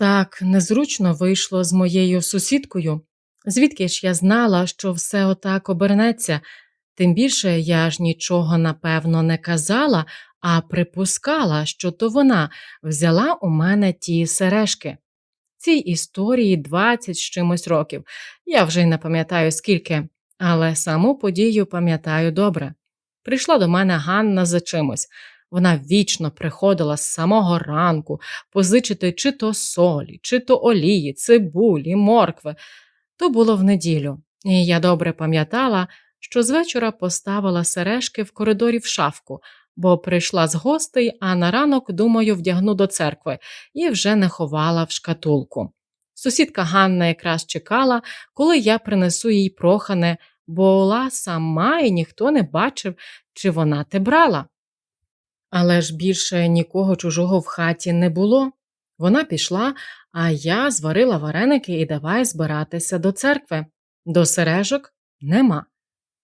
Так незручно вийшло з моєю сусідкою. Звідки ж я знала, що все отак обернеться, тим більше я ж нічого напевно не казала, а припускала, що то вона взяла у мене ті сережки. Цій історії 20 з чимось років. Я вже й не пам'ятаю скільки, але саму подію пам'ятаю добре. Прийшла до мене Ганна за чимось. Вона вічно приходила з самого ранку позичити чи то солі, чи то олії, цибулі, моркви. То було в неділю, і я добре пам'ятала, що з вечора поставила сережки в коридорі в шафку, бо прийшла з гостей, а на ранок, думаю, вдягну до церкви і вже не ховала в шкатулку. Сусідка Ганна якраз чекала, коли я принесу їй прохане, бо була сама і ніхто не бачив, чи вона те брала. Але ж більше нікого чужого в хаті не було. Вона пішла, а я зварила вареники і давай збиратися до церкви. До сережок нема.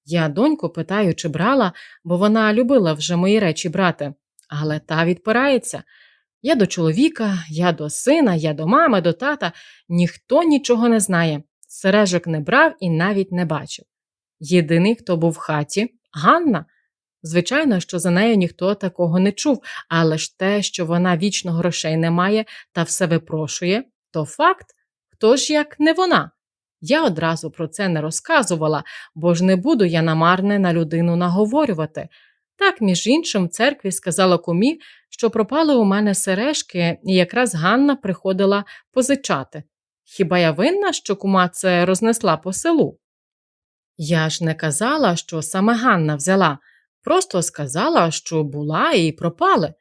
Я доньку питаю, чи брала, бо вона любила вже мої речі брати, але та відпирається. Я до чоловіка, я до сина, я до мами, до тата. Ніхто нічого не знає. Сережок не брав і навіть не бачив. Єдиний, хто був в хаті, Ганна. Звичайно, що за нею ніхто такого не чув, але ж те, що вона вічно грошей не має та все випрошує, то факт, хто ж як не вона. Я одразу про це не розказувала, бо ж не буду я намарне на людину наговорювати. Так, між іншим, в церкві сказала кумі, що пропали у мене сережки, і якраз Ганна приходила позичати. Хіба я винна, що кума це рознесла по селу? Я ж не казала, що саме Ганна взяла, просто сказала, що була і пропали.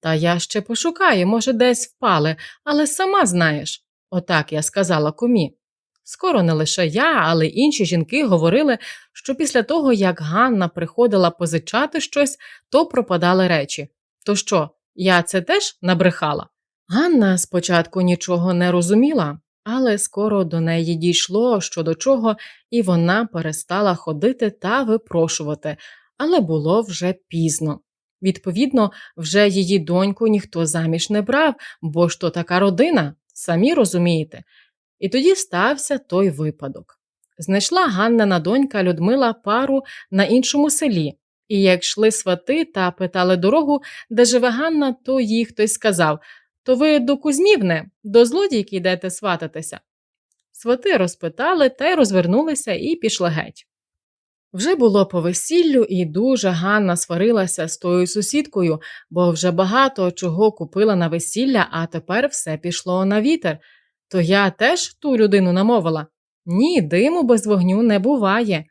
Та я ще пошукаю, може, десь впали, але сама знаєш, отак я сказала кумі. Скоро не лише я, але й інші жінки говорили, що після того, як Ганна приходила позичати щось, то пропадали речі. То що, я це теж набрехала? Ганна спочатку нічого не розуміла, але скоро до неї дійшло що до чого, і вона перестала ходити та випрошувати, але було вже пізно. Відповідно, вже її доньку ніхто заміж не брав, бо ж то така родина, самі розумієте. І тоді стався той випадок. Знайшла Ганнина донька Людмила пару на іншому селі, і як йшли свати та питали дорогу, де живе Ганна, то їй хтось сказав То ви до Кузьмівни, до злодійки йдете свататися. Свати розпитали та й розвернулися і пішли геть. Вже було по весіллю, і дуже Ганна сварилася з тою сусідкою, бо вже багато чого купила на весілля, а тепер все пішло на вітер. То я теж ту людину намовила ні, диму без вогню не буває.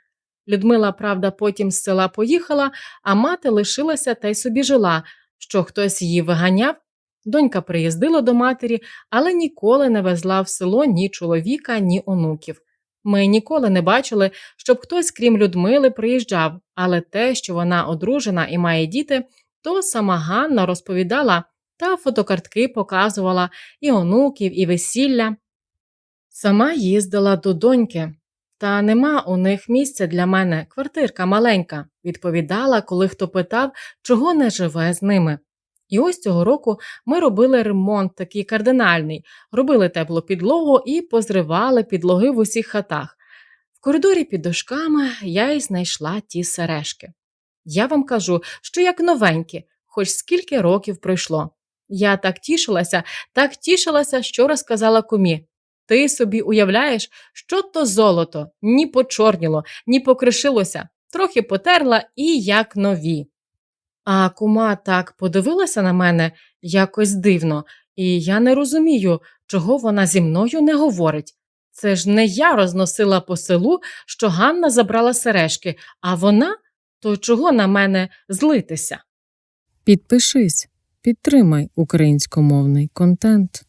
Людмила, правда, потім з села поїхала, а мати лишилася та й собі жила, що хтось її виганяв. Донька приїздила до матері, але ніколи не везла в село ні чоловіка, ні онуків. Ми ніколи не бачили, щоб хтось, крім Людмили, приїжджав, але те, що вона одружена і має діти, то сама Ганна розповідала та фотокартки показувала і онуків, і весілля. Сама їздила до доньки, та нема у них місця для мене, квартирка маленька, відповідала, коли хто питав, чого не живе з ними. І ось цього року ми робили ремонт такий кардинальний, робили теплу підлогу і позривали підлоги в усіх хатах. В коридорі під дошками я й знайшла ті сережки. Я вам кажу, що як новенькі, хоч скільки років пройшло. Я так тішилася, так тішилася, що розказала кумі. Ти собі уявляєш, що то золото ні почорніло, ні покришилося, трохи потерла і як нові. А кума так подивилася на мене якось дивно, і я не розумію, чого вона зі мною не говорить. Це ж не я розносила по селу, що Ганна забрала сережки, а вона то чого на мене злитися? Підпишись, підтримай українськомовний контент.